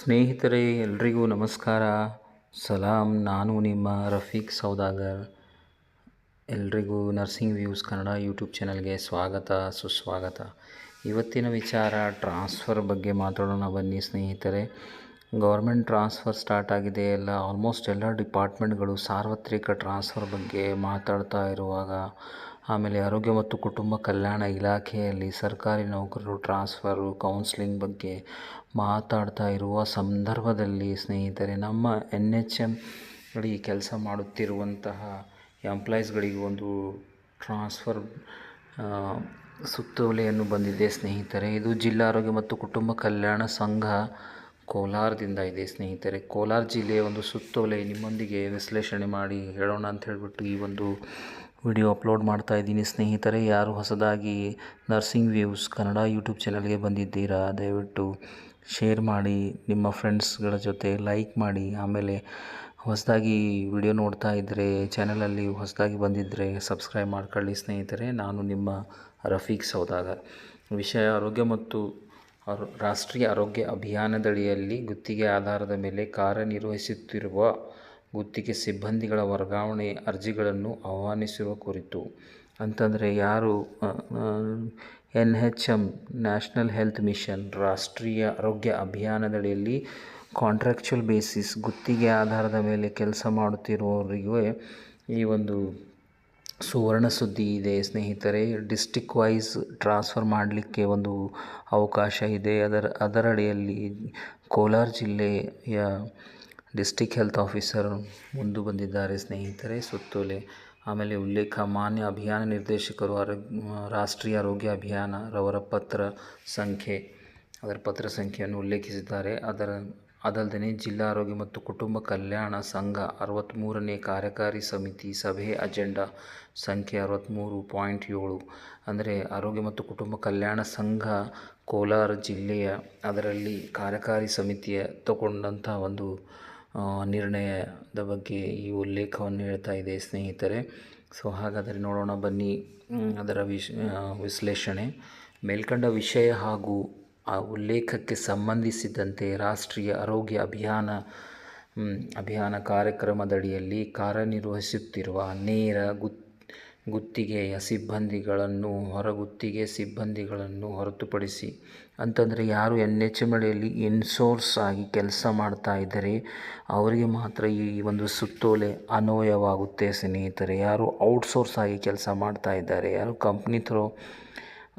ಸ್ನೇಹಿತರೆ, ಎಲ್ರಿಗೂ ನಮಸ್ಕಾರ. ಸಲಾಂ, ನಾನು ನಿಮ್ಮ ರಫೀಕ್ ಸೌದಾಗರ್. ಎಲ್ರಿಗೂ ನರ್ಸಿಂಗ್ ವ್ಯೂಸ್ ಕನ್ನಡ ಯೂಟ್ಯೂಬ್ ಚಾನಲ್ಗೆ ಸ್ವಾಗತ, ಸುಸ್ವಾಗತ. ಇವತ್ತಿನ ವಿಚಾರ ಟ್ರಾನ್ಸ್ಫರ್ ಬಗ್ಗೆ ಮಾತಾಡೋಣ ಬನ್ನಿ ಸ್ನೇಹಿತರೆ. ಗೌರ್ಮೆಂಟ್ ಟ್ರಾನ್ಸ್ಫರ್ ಸ್ಟಾರ್ಟ್ ಆಗಿದೆ. ಎಲ್ಲ, ಆಲ್ಮೋಸ್ಟ್ ಎಲ್ಲ ಡಿಪಾರ್ಟ್ಮೆಂಟ್ಗಳು ಸಾರ್ವತ್ರಿಕ ಟ್ರಾನ್ಸ್ಫರ್ ಬಗ್ಗೆ ಮಾತಾಡ್ತಾ ಇರುವಾಗ ಆಮೇಲೆ ಆರೋಗ್ಯ ಮತ್ತು ಕುಟುಂಬ ಕಲ್ಯಾಣ ಇಲಾಖೆಯಲ್ಲಿ ಸರ್ಕಾರಿ ನೌಕರರು ಟ್ರಾನ್ಸ್ಫರು, ಕೌನ್ಸಿಲಿಂಗ್ ಬಗ್ಗೆ ಮಾತಾಡ್ತಾ ಇರುವ ಸಂದರ್ಭದಲ್ಲಿ ಸ್ನೇಹಿತರೆ, ನಮ್ಮ ಎನ್ ಎಚ್ ಎಂ ಗಳಿಗೆ ಕೆಲಸ ಮಾಡುತ್ತಿರುವಂತಹ ಎಂಪ್ಲಾಯೀಸ್ಗಳಿಗೆ ಒಂದು ಟ್ರಾನ್ಸ್ಫರ್ ಸುತ್ತೋಲೆಯನ್ನು ಬಂದಿದೆ ಸ್ನೇಹಿತರೆ. ಇದು ಜಿಲ್ಲಾ ಆರೋಗ್ಯ ಮತ್ತು ಕುಟುಂಬ ಕಲ್ಯಾಣ ಸಂಘ ಕೋಲಾರದಿಂದ ಇದೆ ಸ್ನೇಹಿತರೆ. ಕೋಲಾರ ಜಿಲ್ಲೆಯ ಒಂದು ಸುತ್ತೋಲೆ ನಿಮ್ಮೊಂದಿಗೆ ವಿಶ್ಲೇಷಣೆ ಮಾಡಿ ಹೇಳೋಣ ಅಂತ ಹೇಳಿಬಿಟ್ಟು ಈ ಒಂದು ವಿಡಿಯೋ ಅಪ್ಲೋಡ್ ಮಾಡ್ತಾ ಇದ್ದೀನಿ. ಸ್ನೇಹಿತರೆ, ಯಾರು ಹೊಸದಾಗಿ ನರ್ಸಿಂಗ್ ವ್ಯೂಸ್ ಕನ್ನಡ ಯೂಟ್ಯೂಬ್ ಚಾನಲ್ಗೆ ಬಂದಿದ್ದೀರಾ, ದಯವಿಟ್ಟು ಶೇರ್ ಮಾಡಿ, ನಿಮ್ಮ ಫ್ರೆಂಡ್ಸ್ಗಳ ಜೊತೆ ಲೈಕ್ ಮಾಡಿ. ಆಮೇಲೆ ಹೊಸದಾಗಿ ವಿಡಿಯೋ ನೋಡ್ತಾ ಇದ್ದರೆ ಚಾನಲಲ್ಲಿ ಹೊಸದಾಗಿ ಬಂದಿದ್ದರೆ ಸಬ್ಸ್ಕ್ರೈಬ್ ಮಾಡ್ಕೊಳ್ಳಿ. ಸ್ನೇಹಿತರೆ, ನಾನು ನಿಮ್ಮ ರಫೀಕ್ ಸೌದಾಗ ವಿಷಯ ಆರೋಗ್ಯ ಮತ್ತು ರಾಷ್ಟ್ರೀಯ ಆರೋಗ್ಯ ಅಭಿಯಾನದಡಿಯಲ್ಲಿ ಗುತ್ತಿಗೆ ಆಧಾರದ ಮೇಲೆ ಕಾರ್ಯನಿರ್ವಹಿಸುತ್ತಿರುವ ಗುತ್ತಿಗೆ ಸಿಬ್ಬಂದಿಗಳ ವರ್ಗಾವಣೆ ಅರ್ಜಿಗಳನ್ನು ಆಹ್ವಾನಿಸುವ ಕುರಿತು. ಅಂತಂದರೆ ಯಾರು N H M national health mission, ರಾಷ್ಟ್ರೀಯ ಆರೋಗ್ಯ ಅಭಿಯಾನದಡಿಯಲ್ಲಿ ಕಾಂಟ್ರಾಕ್ಚುಯಲ್ ಬೇಸಿಸ್, ಗುತ್ತಿಗೆ ಆಧಾರದ ಮೇಲೆ ಕೆಲಸ ಮಾಡುತ್ತಿರುವವರಿಗೆ ಈ ಒಂದು ಸುವರ್ಣ ಸುದ್ದಿ ಇದೆ. ಸ್ನೇಹಿತರೆ ಡಿಸ್ಟಿಕ್ ವೈಸ್ ಟ್ರಾನ್ಸ್ಫರ್ ಮಾಡಲಿಕ್ಕೆ ಒಂದು ಅವಕಾಶ ಇದೆ. ಅದರ, ಅದರಡಿಯಲ್ಲಿ ಕೋಲಾರ ಜಿಲ್ಲೆಯ ಡಿಸ್ಟಿಕ್ ಹೆಲ್ತ್ ಆಫೀಸರ್ ಮುಂದೆ ಬಂದಿದ್ದಾರೆ ಸ್ನೇಹಿತರೆ. ಸುತ್ತೋಲೆ, ಆಮೇಲೆ ಉಲ್ಲೇಖ, ಮಾನ್ಯ ಅಭಿಯಾನ ನಿರ್ದೇಶಕರು ರಾಷ್ಟ್ರೀಯ ಆರೋಗ್ಯ ಅಭಿಯಾನ ರವರ ಪತ್ರ ಸಂಖ್ಯೆ, ಅದರ ಪತ್ರ ಸಂಖ್ಯೆಯನ್ನು ಉಲ್ಲೇಖಿಸಿದ್ದಾರೆ. ಅದರ ಅದಲ್ಲದೆ ಜಿಲ್ಲಾ ಆರೋಗ್ಯ ಮತ್ತು ಕುಟುಂಬ ಕಲ್ಯಾಣ ಸಂಘ ಅರವತ್ತ್ಮೂರನೇ ಕಾರ್ಯಕಾರಿ ಸಮಿತಿ ಸಭೆ ಅಜೆಂಡಾ ಸಂಖ್ಯೆ ಅರವತ್ತ್ಮೂರು ಪಾಯಿಂಟ್ ಏಳು. ಅಂದರೆ ಆರೋಗ್ಯ ಮತ್ತು ಕುಟುಂಬ ಕಲ್ಯಾಣ ಸಂಘ ಕೋಲಾರ ಜಿಲ್ಲೆಯ ಅದರಲ್ಲಿ ಕಾರ್ಯಕಾರಿ ಸಮಿತಿಯ ತಗೊಂಡಂಥ ಒಂದು ನಿರ್ಣಯದ ಬಗ್ಗೆ ಈ ಉಲ್ಲೇಖವನ್ನು ಹೇಳ್ತಾ ಇದೆ ಸ್ನೇಹಿತರೆ. ಸೊ ಹಾಗಾದರೆ ನೋಡೋಣ ಬನ್ನಿ ಅದರ ವಿಶ್ ವಿಶ್ಲೇಷಣೆ. ಮೇಲ್ಕಂಡ ವಿಷಯ ಹಾಗೂ ಆ ಉಲ್ಲೇಖಕ್ಕೆ ಸಂಬಂಧಿಸಿದಂತೆ ರಾಷ್ಟ್ರೀಯ ಆರೋಗ್ಯ ಅಭಿಯಾನ ಅಭಿಯಾನ ಕಾರ್ಯಕ್ರಮದಡಿಯಲ್ಲಿ ಕಾರ್ಯನಿರ್ವಹಿಸುತ್ತಿರುವ ನೇರ ಗುತ್ ಗುತ್ತಿಗೆಯ ಸಿಬ್ಬಂದಿಗಳನ್ನು ಹೊರಗುತ್ತಿಗೆ ಸಿಬ್ಬಂದಿಗಳನ್ನು ಹೊರತುಪಡಿಸಿ. ಅಂತಂದರೆ ಯಾರು ಎನ್ ಎಚ್ ಎಂ ಅಡಿಯಲ್ಲಿ ಇನ್ಸೋರ್ಸ್ ಆಗಿ ಕೆಲಸ ಮಾಡ್ತಾ ಇದ್ದರೆ ಅವರಿಗೆ ಮಾತ್ರ ಈ ಒಂದು ಸುತ್ತೋಲೆ ಅನ್ವಯವಾಗುತ್ತೆ ಸ್ನೇಹಿತರೆ. ಯಾರು ಔಟ್ಸೋರ್ಸ್ ಆಗಿ ಕೆಲಸ ಮಾಡ್ತಾ ಇದ್ದಾರೆ, ಯಾರು ಕಂಪ್ನಿ ಥ್ರೋ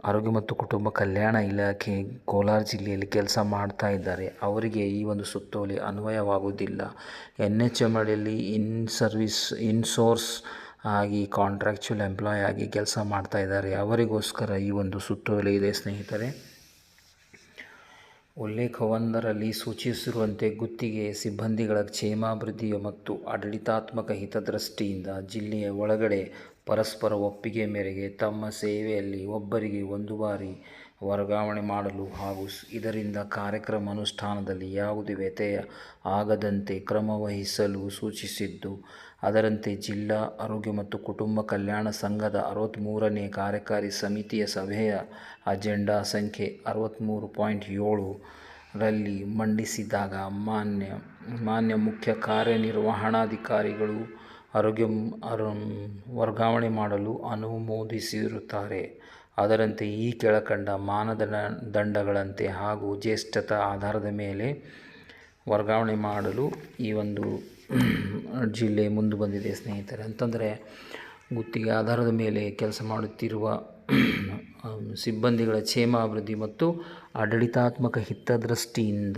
ಆರೋಗ್ಯ ಮತ್ತು ಕುಟುಂಬ ಕಲ್ಯಾಣ ಇಲಾಖೆ ಕೋಲಾರ ಜಿಲ್ಲೆಯಲ್ಲಿ ಕೆಲಸ ಮಾಡ್ತಾ ಇದ್ದಾರೆ, ಅವರಿಗೆ ಈ ಒಂದು ಸುತ್ತೋಲೆ ಅನ್ವಯವಾಗುವುದಿಲ್ಲ. ಎನ್ ಎಚ್ ಎಂ ಅಡಿಯಲ್ಲಿ ಇನ್ ಸರ್ವಿಸ್ ಇನ್ಸೋರ್ಸ್ ಆಗಿ ಕಾಂಟ್ರಾಕ್ಚುಲ್ ಎಂಪ್ಲಾಯ್ ಆಗಿ ಕೆಲಸ ಮಾಡ್ತಾ ಇದ್ದಾರೆ. ಅವರಿಗೋಸ್ಕರ ಈ ಒಂದು ಸುತ್ತೋಲೆ ಇದೆ ಸ್ನೇಹಿತರೆ. ಉಲ್ಲೇಖವೊಂದರಲ್ಲಿ ಸೂಚಿಸಿರುವಂತೆ ಗುತ್ತಿಗೆ ಸಿಬ್ಬಂದಿಗಳ ಕ್ಷೇಮಾಭಿವೃದ್ಧಿ ಮತ್ತು ಆಡಳಿತಾತ್ಮಕ ಹಿತದೃಷ್ಟಿಯಿಂದ ಜಿಲ್ಲೆಯ ಒಳಗಡೆ ಪರಸ್ಪರ ಒಪ್ಪಿಗೆ ಮೇರೆಗೆ ತಮ್ಮ ಸೇವೆಯಲ್ಲಿ ಒಬ್ಬರಿಗೆ ಒಂದು ಬಾರಿ ವರ್ಗಾವಣೆ ಮಾಡಲು ಹಾಗೂ ಇದರಿಂದ ಕಾರ್ಯಕ್ರಮ ಅನುಷ್ಠಾನದಲ್ಲಿ ಯಾವುದೇ ವ್ಯತ್ಯಯ ಆಗದಂತೆ ಕ್ರಮವಹಿಸಲು ಸೂಚಿಸಿದ್ದು ಅದರಂತೆ ಜಿಲ್ಲಾ ಆರೋಗ್ಯ ಮತ್ತು ಕುಟುಂಬ ಕಲ್ಯಾಣ ಸಂಘದ ಅರವತ್ತ್ಮೂರನೇ ಕಾರ್ಯಕಾರಿ ಸಮಿತಿಯ ಸಭೆಯ ಅಜೆಂಡಾ ಸಂಖ್ಯೆ ಅರವತ್ತ್ಮೂರು ಪಾಯಿಂಟ್ ಏಳು ರಲ್ಲಿ ಮಂಡಿಸಿದಾಗ ಮಾನ್ಯ ಮಾನ್ಯ ಮುಖ್ಯ ಕಾರ್ಯನಿರ್ವಹಣಾಧಿಕಾರಿಗಳು ಆರೋಗ್ಯ ವರ್ಗಾವಣೆ ಮಾಡಲು ಅನುಮೋದಿಸಿರುತ್ತಾರೆ. ಅದರಂತೆ ಈ ಕೆಳಕಂಡ ಮಾನದಂಡ ದಂಡಗಳಂತೆ ಹಾಗೂ ಜ್ಯೇಷ್ಠತಾ ಆಧಾರದ ಮೇಲೆ ವರ್ಗಾವಣೆ ಮಾಡಲು ಈ ಒಂದು ಜಿಲ್ಲೆ ಮುಂದೆ ಬಂದಿದೆ ಸ್ನೇಹಿತರೆ. ಅಂತಂದರೆ ಗುತ್ತಿಗೆ ಆಧಾರದ ಮೇಲೆ ಕೆಲಸ ಮಾಡುತ್ತಿರುವ ಸಿಬ್ಬಂದಿಗಳ ಕ್ಷೇಮಾಭಿವೃದ್ಧಿ ಮತ್ತು ಆಡಳಿತಾತ್ಮಕ ಹಿತದೃಷ್ಟಿಯಿಂದ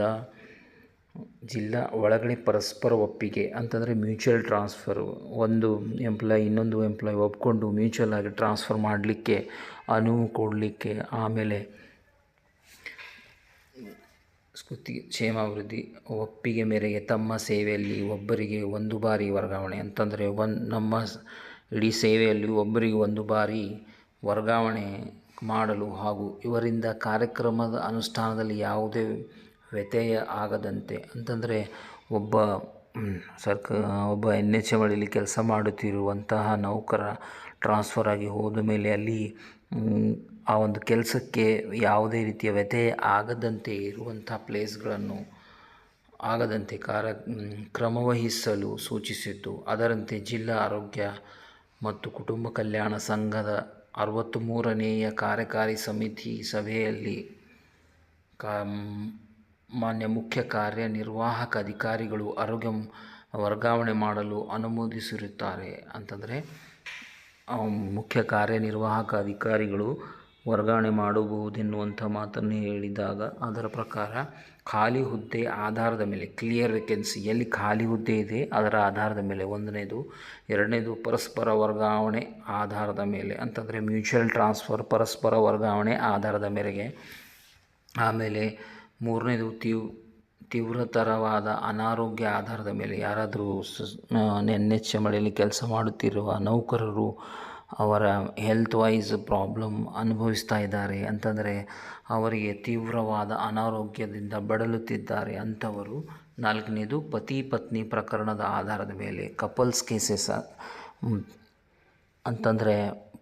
ಜಿಲ್ಲಾ ಒಳಗಡೆ ಪರಸ್ಪರ ಒಪ್ಪಿಗೆ, ಅಂತಂದರೆ ಮ್ಯೂಚುವಲ್ ಟ್ರಾನ್ಸ್ಫರು ಒಂದು ಎಂಪ್ಲಾಯ್ ಇನ್ನೊಂದು ಎಂಪ್ಲಾಯ್ ಒಪ್ಕೊಂಡು ಮ್ಯೂಚುವಲ್ ಆಗಿ ಟ್ರಾನ್ಸ್ಫರ್ ಮಾಡಲಿಕ್ಕೆ, ಅನುವು ಕೊಡಲಿಕ್ಕೆ, ಆಮೇಲೆ ಗುತ್ತಿಗೆ ಕ್ಷೇಮಾಭಿವೃದ್ಧಿ, ಒಪ್ಪಿಗೆ ಮೇರೆಗೆ ತಮ್ಮ ಸೇವೆಯಲ್ಲಿ ಒಬ್ಬರಿಗೆ ಒಂದು ಬಾರಿ ವರ್ಗಾವಣೆ. ಅಂತಂದರೆ, ಒನ್ ನಮ್ಮ ಇಡೀ ಸೇವೆಯಲ್ಲಿ ಒಬ್ಬರಿಗೆ ಒಂದು ಬಾರಿ ವರ್ಗಾವಣೆ ಮಾಡಲು ಹಾಗೂ ಇವರಿಂದ ಕಾರ್ಯಕ್ರಮದ ಅನುಷ್ಠಾನದಲ್ಲಿ ಯಾವುದೇ ವ್ಯತ್ಯಯ ಆಗದಂತೆ. ಅಂತಂದರೆ, ಒಬ್ಬ ಸರ್ಕ ಒಬ್ಬ ಎನ್ ಎಚ್ ಎಂ ಕೆಲಸ ಮಾಡುತ್ತಿರುವಂತಹ ನೌಕರ ಟ್ರಾನ್ಸ್ಫರ್ ಆಗಿ ಹೋದ ಮೇಲೆ ಅಲ್ಲಿ ಆ ಒಂದು ಕೆಲಸಕ್ಕೆ ಯಾವುದೇ ರೀತಿಯ ವ್ಯತ್ಯಯ ಆಗದಂತೆ ಇರುವಂಥ ಪ್ಲೇಸ್ಗಳನ್ನು ಆಗದಂತೆ ಕಾರ ಕ್ರಮವಹಿಸಲು ಸೂಚಿಸಿದ್ದು. ಅದರಂತೆ ಜಿಲ್ಲಾ ಆರೋಗ್ಯ ಮತ್ತು ಕುಟುಂಬ ಕಲ್ಯಾಣ ಸಂಘದ ಅರವತ್ತ್ಮೂರನೆಯ ಕಾರ್ಯಕಾರಿ ಸಮಿತಿ ಸಭೆಯಲ್ಲಿ ಕಾ ಮಾನ್ಯ ಮುಖ್ಯ ಕಾರ್ಯನಿರ್ವಾಹಕ ಅಧಿಕಾರಿಗಳು ಆರೋಗ್ಯ ವರ್ಗಾವಣೆ ಮಾಡಲು ಅನುಮೋದಿಸಿರುತ್ತಾರೆ. ಅಂತಂದರೆ ಮುಖ್ಯ ಕಾರ್ಯನಿರ್ವಾಹಕ ಅಧಿಕಾರಿಗಳು ವರ್ಗಾವಣೆ ಮಾಡಬಹುದೆನ್ನುವಂಥ ಮಾತನ್ನು ಹೇಳಿದಾಗ ಅದರ ಪ್ರಕಾರ ಖಾಲಿ ಹುದ್ದೆ ಆಧಾರದ ಮೇಲೆ ಕ್ಲಿಯರ್ ವೇಕೆನ್ಸಿ ಎಲ್ಲಿ ಖಾಲಿ ಹುದ್ದೆ ಇದೆ ಅದರ ಆಧಾರದ ಮೇಲೆ ಒಂದನೇದು, ಎರಡನೇದು ಪರಸ್ಪರ ವರ್ಗಾವಣೆ ಆಧಾರದ ಮೇಲೆ, ಅಂತಂದರೆ ಮ್ಯೂಚುವಲ್ ಟ್ರಾನ್ಸ್ಫರ್ ಪರಸ್ಪರ ವರ್ಗಾವಣೆ ಆಧಾರದ ಮೇರೆಗೆ, ಆಮೇಲೆ ಮೂರನೇದು ತೀವ್ ತೀವ್ರತರವಾದ ಅನಾರೋಗ್ಯ ಆಧಾರದ ಮೇಲೆ ಯಾರಾದರೂ ಎನ್ ಎಚ್ ಎಂ ಅಡಿಯಲ್ಲಿ ಕೆಲಸ ಮಾಡುತ್ತಿರುವ ನೌಕರರು ಅವರ ಹೆಲ್ತ್ ವೈಸ್ ಪ್ರಾಬ್ಲಮ್ ಅನುಭವಿಸ್ತಾ ಇದ್ದಾರೆ. ಅಂತಂದರೆ ಅವರಿಗೆ ತೀವ್ರವಾದ ಅನಾರೋಗ್ಯದಿಂದ ಬಳಲುತ್ತಿದ್ದಾರೆ ಅಂಥವರು ನಾಲ್ಕನೇದು, ಪತಿ ಪತ್ನಿ ಪ್ರಕರಣದ ಆಧಾರದ ಮೇಲೆ ಕಪಲ್ಸ್ ಕೇಸಸ್ ಅಂತಂದರೆ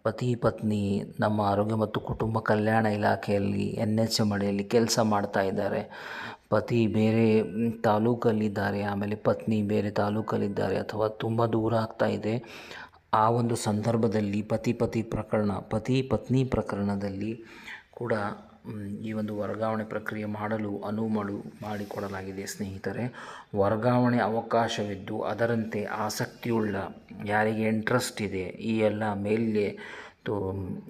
ಪತಿ ಪತ್ನಿ ನಮ್ಮ ಆರೋಗ್ಯ ಮತ್ತು ಕುಟುಂಬ ಕಲ್ಯಾಣ ಇಲಾಖೆಯಲ್ಲಿ ಎನ್ ಎಚ್ ಎಂ ಅಡಿಯಲ್ಲಿ ಕೆಲಸ ಮಾಡ್ತಾ ಇದ್ದಾರೆ. ಪತಿ ಬೇರೆ ತಾಲೂಕಲ್ಲಿದ್ದಾರೆ, ಆಮೇಲೆ ಪತ್ನಿ ಬೇರೆ ತಾಲೂಕಲ್ಲಿದ್ದಾರೆ ಅಥವಾ ತುಂಬ ದೂರ ಆಗ್ತಾ ಇದೆ. ಆ ಒಂದು ಸಂದರ್ಭದಲ್ಲಿ ಪತಿ ಪತಿ ಪ್ರಕರಣ, ಪತಿ ಪತ್ನಿ ಪ್ರಕರಣದಲ್ಲಿ ಕೂಡ ಈ ಒಂದು ವರ್ಗಾವಣೆ ಪ್ರಕ್ರಿಯೆ ಮಾಡಲು ಅನುವು ಮಾಡು ಮಾಡಿಕೊಡಲಾಗಿದೆ ಸ್ನೇಹಿತರೆ. ವರ್ಗಾವಣೆ ಅವಕಾಶವಿದ್ದು ಅದರಂತೆ ಆಸಕ್ತಿಯುಳ್ಳ, ಯಾರಿಗೆ ಇಂಟ್ರೆಸ್ಟ್ ಇದೆ, ಈ ಎಲ್ಲ ಮೇಲೆ ತೋ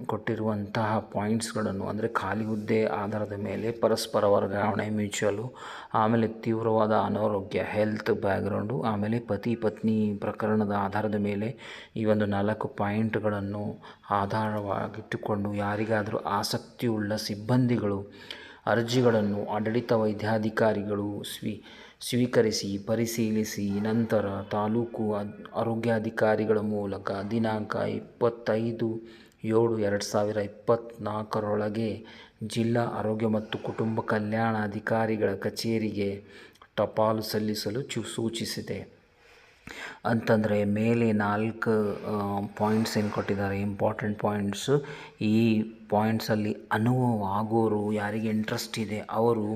ಕೊಟ್ಟಿರುವಂತಹ ಪಾಯಿಂಟ್ಸ್ಗಳನ್ನು, ಅಂದರೆ ಖಾಲಿ ಹುದ್ದೆ ಆಧಾರದ ಮೇಲೆ ಪರಸ್ಪರ ವರ್ಗಾವಣೆ, ಮ್ಯೂಚುವಲು, ಆಮೇಲೆ ತೀವ್ರವಾದ ಅನಾರೋಗ್ಯ, ಹೆಲ್ತ್ ಬ್ಯಾಕ್ಗ್ರೌಂಡು, ಆಮೇಲೆ ಪತಿ ಪತ್ನಿ ಪ್ರಕರಣದ ಆಧಾರದ ಮೇಲೆ ಈ ಒಂದು ನಾಲ್ಕು ಪಾಯಿಂಟ್ಗಳನ್ನು ಆಧಾರವಾಗಿಟ್ಟುಕೊಂಡು ಯಾರಿಗಾದರೂ ಆಸಕ್ತಿಯುಳ್ಳ ಸಿಬ್ಬಂದಿಗಳು, ಅರ್ಜಿಗಳನ್ನು ಆಡಳಿತ ವೈದ್ಯಾಧಿಕಾರಿಗಳು, ಸ್ವೀ ಸ್ವೀಕರಿಸಿ, ಪರಿಶೀಲಿಸಿ, ನಂತರ ತಾಲೂಕು ಆರೋಗ್ಯಾಧಿಕಾರಿಗಳ ಮೂಲಕ ದಿನಾಂಕ ಇಪ್ಪತ್ತೈದು ಏಳು ಎರಡು ಸಾವಿರ ಇಪ್ಪತ್ತ್ನಾಲ್ಕರೊಳಗೆ ಜಿಲ್ಲಾ ಆರೋಗ್ಯ ಮತ್ತು ಕುಟುಂಬ ಕಲ್ಯಾಣ ಅಧಿಕಾರಿಗಳ ಕಚೇರಿಗೆ ಟಪಾಲು ಸಲ್ಲಿಸಲು ಚು, ಸೂಚಿಸಿದೆ. ಅಂತಂದರೆ ಮೇಲೆ ನಾಲ್ಕು ಪಾಯಿಂಟ್ಸ್ ಏನು ಕೊಟ್ಟಿದ್ದಾರೆ? ಇಂಪಾರ್ಟೆಂಟ್ ಪಾಯಿಂಟ್ಸ್ ಈ ಪಾಯಿಂಟ್ಸಲ್ಲಿ ಅನುಭವ ಆಗೋರು ಯಾರಿಗೆ ಇಂಟ್ರೆಸ್ಟ್ ಇದೆ, ಅವರು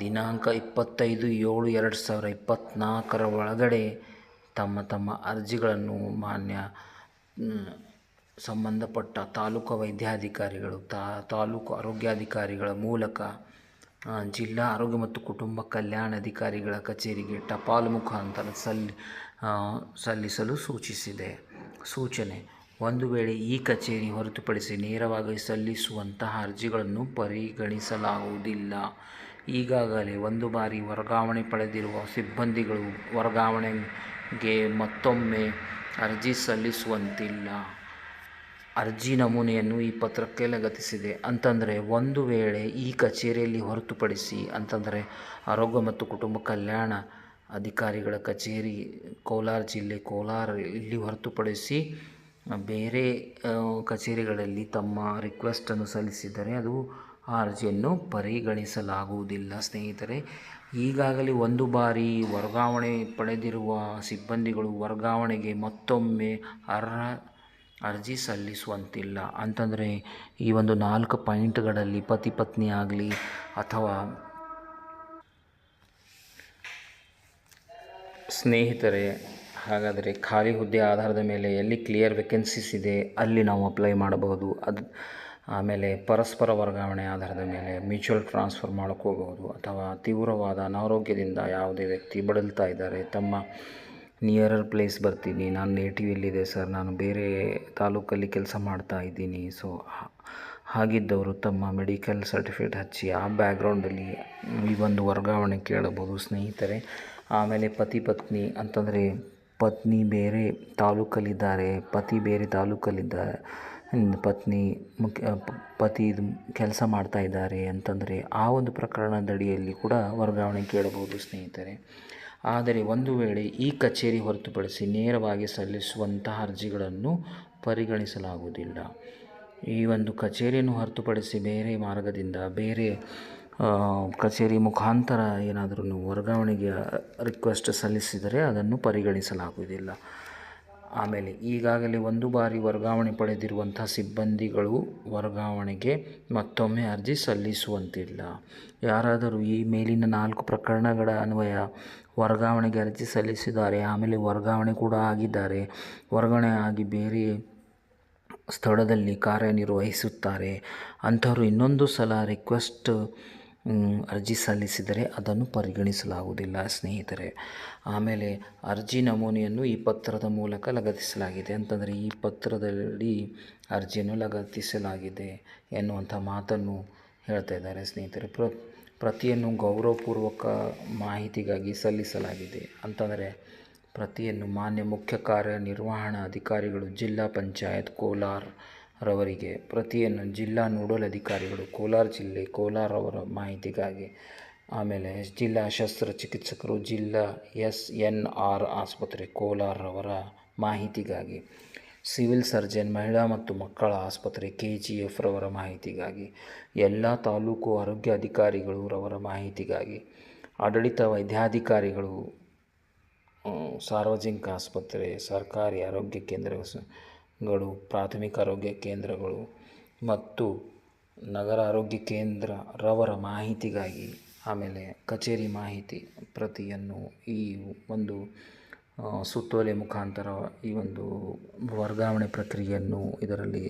ದಿನಾಂಕ ಇಪ್ಪತ್ತೈದು ಏಳು ಎರಡು ಸಾವಿರ ಇಪ್ಪತ್ತ್ನಾಲ್ಕರ ಒಳಗಡೆ ತಮ್ಮ ತಮ್ಮ ಅರ್ಜಿಗಳನ್ನು ಮಾನ್ಯ ಸಂಬಂಧಪಟ್ಟ ತಾಲೂಕು ವೈದ್ಯಾಧಿಕಾರಿಗಳು ತಾಲೂಕು ಆರೋಗ್ಯಾಧಿಕಾರಿಗಳ ಮೂಲಕ ಜಿಲ್ಲಾ ಆರೋಗ್ಯ ಮತ್ತು ಕುಟುಂಬ ಕಲ್ಯಾಣ ಅಧಿಕಾರಿಗಳ ಕಚೇರಿಗೆ ಟಪಾಲು ಮುಖಾಂತರ ಸಲ್ಲಿ ಸಲ್ಲಿಸಲು ಸೂಚಿಸಿದೆ. ಸೂಚನೆ, ಒಂದು ವೇಳೆ ಈ ಕಚೇರಿ ಹೊರತುಪಡಿಸಿ ನೇರವಾಗಿ ಸಲ್ಲಿಸುವಂತಹ ಅರ್ಜಿಗಳನ್ನು ಪರಿಗಣಿಸಲಾಗುವುದಿಲ್ಲ. ಈಗಾಗಲೇ ಒಂದು ಬಾರಿ ವರ್ಗಾವಣೆ ಪಡೆದಿರುವ ಸಿಬ್ಬಂದಿಗಳು ವರ್ಗಾವಣೆಗೆ ಮತ್ತೊಮ್ಮೆ ಅರ್ಜಿ ಸಲ್ಲಿಸುವಂತಿಲ್ಲ. ಅರ್ಜಿ ನಮೂನೆಯನ್ನು ಈ ಪತ್ರಕ್ಕೆ ಲಗತ್ತಿಸಿದೆ. ಅಂತಂದರೆ ಒಂದು ವೇಳೆ ಈ ಕಚೇರಿಯಲ್ಲಿ ಹೊರತುಪಡಿಸಿ ಅಂತಂದರೆ ಆರೋಗ್ಯ ಮತ್ತು ಕುಟುಂಬ ಕಲ್ಯಾಣ ಅಧಿಕಾರಿಗಳ ಕಚೇರಿ, ಕೋಲಾರ ಜಿಲ್ಲೆ ಕೋಲಾರ ಇಲ್ಲಿ ಹೊರತುಪಡಿಸಿ ಬೇರೆ ಕಚೇರಿಗಳಲ್ಲಿ ತಮ್ಮ ರಿಕ್ವೆಸ್ಟನ್ನು ಸಲ್ಲಿಸಿದರೆ ಅದು ಆ ಅರ್ಜಿಯನ್ನು ಪರಿಗಣಿಸಲಾಗುವುದಿಲ್ಲ. ಸ್ನೇಹಿತರೆ, ಈಗಾಗಲೇ ಒಂದು ಬಾರಿ ವರ್ಗಾವಣೆ ಪಡೆದಿರುವ ಸಿಬ್ಬಂದಿಗಳು ವರ್ಗಾವಣೆಗೆ ಮತ್ತೊಮ್ಮೆ ಅರ್ಹ ಅರ್ಜಿ ಸಲ್ಲಿಸುವಂತಿಲ್ಲ. ಅಂತಂದರೆ, ಈ ಒಂದು ನಾಲ್ಕು ಪಾಯಿಂಟ್ಗಳಲ್ಲಿ ಪತಿ ಪತ್ನಿ ಆಗಲಿ ಅಥವಾ ಸ್ನೇಹಿತರೆ, ಹಾಗಾದರೆ ಖಾಲಿ ಹುದ್ದೆ ಆಧಾರದ ಮೇಲೆ ಎಲ್ಲಿ ಕ್ಲಿಯರ್ ವೇಕೆನ್ಸೀಸ್ ಇದೆ, ಅಲ್ಲಿ ನಾವು ಅಪ್ಲೈ ಮಾಡಬಹುದು. ಅದು ಆಮೇಲೆ ಪರಸ್ಪರ ವರ್ಗಾವಣೆ ಆಧಾರದ ಮೇಲೆ ಮ್ಯೂಚುವಲ್ ಟ್ರಾನ್ಸ್ಫರ್ ಹೋಗ್ಬೋದು ಅಥವಾ ತೀವ್ರವಾದ ಅನಾರೋಗ್ಯದಿಂದ ಯಾವುದೇ ವ್ಯಕ್ತಿ ಬಳಲ್ತಾ ಇದ್ದಾರೆ, ತಮ್ಮ ನಿಯರರ್ ಪ್ಲೇಸ್ ಬರ್ತೀನಿ, ನಾನು ನೇಟಿವ್ ಇಲ್ಲಿದೆ ಸರ್ ನಾನು ಬೇರೆ ತಾಲೂಕಲ್ಲಿ ಕೆಲಸ ಮಾಡ್ತಾ ಇದ್ದೀನಿ. ಸೊ ಹಾಗಿದ್ದವರು ತಮ್ಮ ಮೆಡಿಕಲ್ ಸರ್ಟಿಫಿಕೇಟ್ ಹಚ್ಚಿ ಆ ಬ್ಯಾಕ್ಗ್ರೌಂಡಲ್ಲಿ ಈ ಒಂದು ವರ್ಗಾವಣೆ ಕೇಳಬಹುದು ಸ್ನೇಹಿತರೆ. ಆಮೇಲೆ ಪತಿ ಪತ್ನಿ ಅಂತಂದರೆ ಪತ್ನಿ ಬೇರೆ ತಾಲೂಕಲ್ಲಿದ್ದಾರೆ, ಪತಿ ಬೇರೆ ತಾಲೂಕಲ್ಲಿದ್ದಾರೆ. ಪತ್ನಿ ಮುಖ್ಯ ಪತಿ ಕೆಲಸ ಮಾಡ್ತಾ ಇದ್ದಾರೆ ಅಂತಂದರೆ ಆ ಒಂದು ಪ್ರಕರಣದಡಿಯಲ್ಲಿ ಕೂಡ ವರ್ಗಾವಣೆ ಕೇಳಬಹುದು ಸ್ನೇಹಿತರೆ. ಆದರೆ ಒಂದು ವೇಳೆ ಈ ಕಚೇರಿ ಹೊರತುಪಡಿಸಿ ನೇರವಾಗಿ ಸಲ್ಲಿಸುವಂತಹ ಅರ್ಜಿಗಳನ್ನು ಪರಿಗಣಿಸಲಾಗುವುದಿಲ್ಲ. ಈ ಒಂದು ಕಚೇರಿಯನ್ನು ಹೊರತುಪಡಿಸಿ ಬೇರೆ ಮಾರ್ಗದಿಂದ ಬೇರೆ ಕಚೇರಿ ಮುಖಾಂತರ ಏನಾದರೂ ವರ್ಗಾವಣೆಗೆ ರಿಕ್ವೆಸ್ಟ್ ಸಲ್ಲಿಸಿದರೆ ಅದನ್ನು ಪರಿಗಣಿಸಲಾಗುವುದಿಲ್ಲ. ಆಮೇಲೆ ಈಗಾಗಲೇ ಒಂದು ಬಾರಿ ವರ್ಗಾವಣೆ ಪಡೆದಿರುವಂಥ ಸಿಬ್ಬಂದಿಗಳು ವರ್ಗಾವಣೆಗೆ ಮತ್ತೊಮ್ಮೆ ಅರ್ಜಿ ಸಲ್ಲಿಸುವಂತಿಲ್ಲ. ಯಾರಾದರೂ ಈ ಮೇಲಿನ ನಾಲ್ಕು ಪ್ರಕರಣಗಳ ಅನ್ವಯ ವರ್ಗಾವಣೆಗೆ ಅರ್ಜಿ ಸಲ್ಲಿಸಿದ್ದಾರೆ, ಆಮೇಲೆ ವರ್ಗಾವಣೆ ಕೂಡ ಆಗಿದ್ದಾರೆ, ವರ್ಗಾವಣೆ ಆಗಿ ಬೇರೆ ಸ್ಥಳದಲ್ಲಿ ಕಾರ್ಯನಿರ್ವಹಿಸುತ್ತಾರೆ, ಅಂಥವರು ಇನ್ನೊಂದು ಸಲ ರಿಕ್ವೆಸ್ಟ್ ಅರ್ಜಿ ಸಲ್ಲಿಸಿದರೆ ಅದನ್ನು ಪರಿಗಣಿಸಲಾಗುವುದಿಲ್ಲ, ಸ್ನೇಹಿತರೆ. ಆಮೇಲೆ ಅರ್ಜಿ ನಮೂನೆಯನ್ನು ಈ ಪತ್ರದ ಮೂಲಕ ಲಗತ್ತಿಸಲಾಗಿದೆ. ಅಂತಂದರೆ ಈ ಪತ್ರದಲ್ಲಿ ಅರ್ಜಿಯನ್ನು ಲಗತ್ತಿಸಲಾಗಿದೆ ಎನ್ನುವಂಥ ಮಾತನ್ನು ಹೇಳ್ತಾ ಇದ್ದಾರೆ ಸ್ನೇಹಿತರೆ. ಪ್ರ, ಪ್ರತಿಯನ್ನು ಗೌರವಪೂರ್ವಕ ಮಾಹಿತಿಗಾಗಿ ಸಲ್ಲಿಸಲಾಗಿದೆ. ಅಂತಂದರೆ ಪ್ರತಿಯನ್ನು ಮಾನ್ಯ ಮುಖ್ಯ ಕಾರ್ಯನಿರ್ವಹಣಾ ಅಧಿಕಾರಿಗಳು ಜಿಲ್ಲಾ ಪಂಚಾಯತ್, ಕೋಲಾರ ರವರಿಗೆ ಪ್ರತಿಯನ್ನು ಜಿಲ್ಲಾ ನೋಡಲ್ ಅಧಿಕಾರಿಗಳು ಕೋಲಾರ ಜಿಲ್ಲೆ ಕೋಲಾರ ಅವರ ಮಾಹಿತಿಗಾಗಿ. ಆಮೇಲೆ ಜಿಲ್ಲಾ ಶಸ್ತ್ರಚಿಕಿತ್ಸಕರು ಜಿಲ್ಲಾ ಎಸ್ ಎನ್ ಆರ್ ಆಸ್ಪತ್ರೆ ಕೋಲಾರವರ ಮಾಹಿತಿಗಾಗಿ. ಸಿವಿಲ್ ಸರ್ಜನ್, ಮಹಿಳಾ ಮತ್ತು ಮಕ್ಕಳ ಆಸ್ಪತ್ರೆ ಕೆ ಜಿ ಎಫ್ ರವರ ಮಾಹಿತಿಗಾಗಿ. ಎಲ್ಲ ತಾಲೂಕು ಆರೋಗ್ಯ ಅಧಿಕಾರಿಗಳು ರವರ ಮಾಹಿತಿಗಾಗಿ. ಆಡಳಿತ ವೈದ್ಯಾಧಿಕಾರಿಗಳು ಸಾರ್ವಜನಿಕ ಆಸ್ಪತ್ರೆ, ಸರ್ಕಾರಿ ಆರೋಗ್ಯ ಕೇಂದ್ರಗಳು, ಪ್ರಾಥಮಿಕ ಆರೋಗ್ಯ ಕೇಂದ್ರಗಳು ಮತ್ತು ನಗರ ಆರೋಗ್ಯ ಕೇಂದ್ರ ರವರ ಮಾಹಿತಿಗಾಗಿ ಆಮೇಲೆ ಕಚೇರಿ ಮಾಹಿತಿ ಪ್ರತಿಯನ್ನು ಈ ಒಂದು ಸುತ್ತೋಲೆ ಮುಖಾಂತರ ಈ ಒಂದು ವರ್ಗಾವಣೆ ಪ್ರಕ್ರಿಯೆಯನ್ನು ಇದರಲ್ಲಿ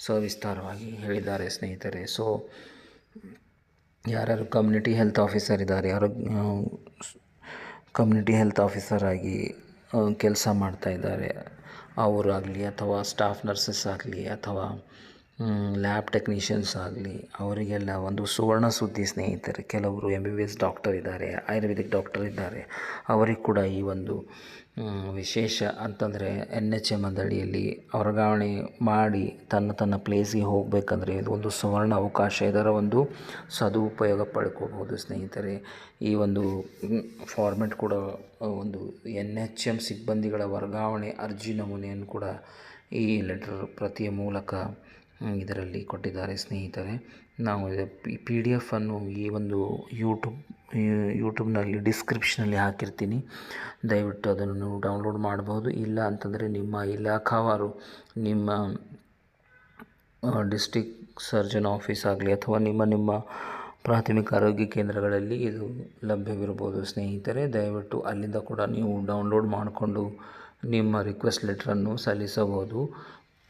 ಸವಿಸ್ತಾರವಾಗಿ ಹೇಳಿದ್ದಾರೆ ಸ್ನೇಹಿತರೆ. ಸೊ ಯಾರ್ಯಾರು ಕಮ್ಯುನಿಟಿ ಹೆಲ್ತ್ ಆಫೀಸರ್ ಇದ್ದಾರೆ ಆರೋಗ್ಯ ಕಮ್ಯುನಿಟಿ ಹೆಲ್ತ್ ಆಫೀಸರ್ ಆಗಿ ಕೆಲಸ ಮಾಡ್ತಾ ಇದ್ದಾರೆ ಅವರಾಗಲಿ ಅಥವಾ ಸ್ಟಾಫ್ ನರ್ಸಸ್ ಆಗಲಿ ಅಥವಾ ಲ್ಯಾಬ್ ಟೆಕ್ನಿಷಿಯನ್ಸ್ ಆಗಲಿ, ಅವರಿಗೆಲ್ಲ ಒಂದು ಸುವರ್ಣ ಸುದ್ದಿ ಸ್ನೇಹಿತರೆ. ಕೆಲವರು M B B S doctor ಇದ್ದಾರೆ, ಆಯುರ್ವೇದಿಕ್ ಡಾಕ್ಟರ್ ಇದ್ದಾರೆ. ಅವರಿಗೆ ಕೂಡ ಈ ಒಂದು ವಿಶೇಷ ಅಂತಂದರೆ ಎನ್ ಎಚ್ ಎಂ ಅಡಿಯಲ್ಲಿ ವರ್ಗಾವಣೆ ಮಾಡಿ ತನ್ನ ತನ್ನ ಪ್ಲೇಸಿಗೆ ಹೋಗಬೇಕಂದ್ರೆ ಇದು ಒಂದು ಸುವರ್ಣ ಅವಕಾಶ. ಇದರ ಒಂದು ಸದುಪಯೋಗ ಪಡ್ಕೋಬೋದು ಸ್ನೇಹಿತರೆ. ಈ ಒಂದು ಫಾರ್ಮೆಟ್ ಕೂಡ ಒಂದು ಎನ್ ಎಚ್ ಎಂ ಸಿಬ್ಬಂದಿಗಳ ವರ್ಗಾವಣೆ ಅರ್ಜಿ ನಮೂನೆಯನ್ನು ಕೂಡ ಈ ಲೆಟರ್ ಪ್ರತಿಯ ಮೂಲಕ ಇದರಲ್ಲಿ ಕೊಟ್ಟಿದ್ದಾರೆ ಸ್ನೇಹಿತರೆ. ನಾವು ಪಿ ಡಿ ಎಫನ್ನು ಈ ಒಂದು ಯೂಟ್ಯೂಬ್ ಯೂಟ್ಯೂಬ್ನಲ್ಲಿ ಡಿಸ್ಕ್ರಿಪ್ಷನಲ್ಲಿ ಹಾಕಿರ್ತೀನಿ. ದಯವಿಟ್ಟು ಅದನ್ನು ನೀವು ಡೌನ್ಲೋಡ್ ಮಾಡ್ಬೋದು. ಇಲ್ಲ ಅಂತಂದರೆ ನಿಮ್ಮ ಇಲಾಖಾವಾರು ನಿಮ್ಮ ಡಿಸ್ಟಿಕ್ ಸರ್ಜನ್ ಆಫೀಸ್ ಆಗಲಿ ಅಥವಾ ನಿಮ್ಮ ನಿಮ್ಮ ಪ್ರಾಥಮಿಕ ಆರೋಗ್ಯ ಕೇಂದ್ರಗಳಲ್ಲಿ ಇದು ಲಭ್ಯವಿರ್ಬೋದು ಸ್ನೇಹಿತರೆ. ದಯವಿಟ್ಟು ಅಲ್ಲಿಂದ ಕೂಡ ನೀವು ಡೌನ್ಲೋಡ್ ಮಾಡಿಕೊಂಡು ನಿಮ್ಮ ರಿಕ್ವೆಸ್ಟ್ ಲೆಟ್ರನ್ನು ಸಲ್ಲಿಸಬಹುದು.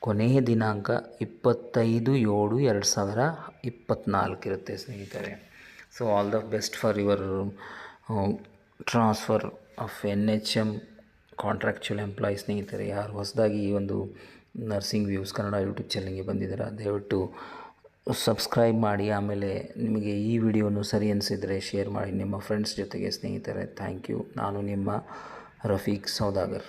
ಕೊನೆಯ ದಿನಾಂಕ ಇಪ್ಪತ್ತೈದು ಏಳು ಎರಡು ಸಾವಿರ ಇಪ್ಪತ್ತ್ನಾಲ್ಕು ಇರುತ್ತೆ ಸ್ನೇಹಿತರೆ. So all the best for your transfer of N H M contractual employee ಸ್ನೇಹಿತರೆ, ಯಾರು ಹೊಸದಾಗಿ ಈ ಒಂದು ನರ್ಸಿಂಗ್ ವ್ಯೂಸ್ ಕನ್ನಡ ಯೂಟ್ಯೂಬ್ ಚಾನಲ್ಗೆ ಬಂದಿದ್ದೀರಾ, ದಯವಿಟ್ಟು ಸಬ್ಸ್ಕ್ರೈಬ್ ಮಾಡಿ, ಆಮೇಲೆ ನಿಮಗೆ ಈ ವಿಡಿಯೋನು ಸರಿ ಅನಿಸಿದರೆ ಶೇರ್ ಮಾಡಿ. ನಿಮ್ಮ ಫ್ರೆಂಡ್ಸ್ ಜೊತೆಗೆ ಸ್ನೇಹಿತರೆ ಥ್ಯಾಂಕ್ ಯು ನಾನು ನಿಮ್ಮ ರಫೀಕ್ ಸೌದಾಗರ್.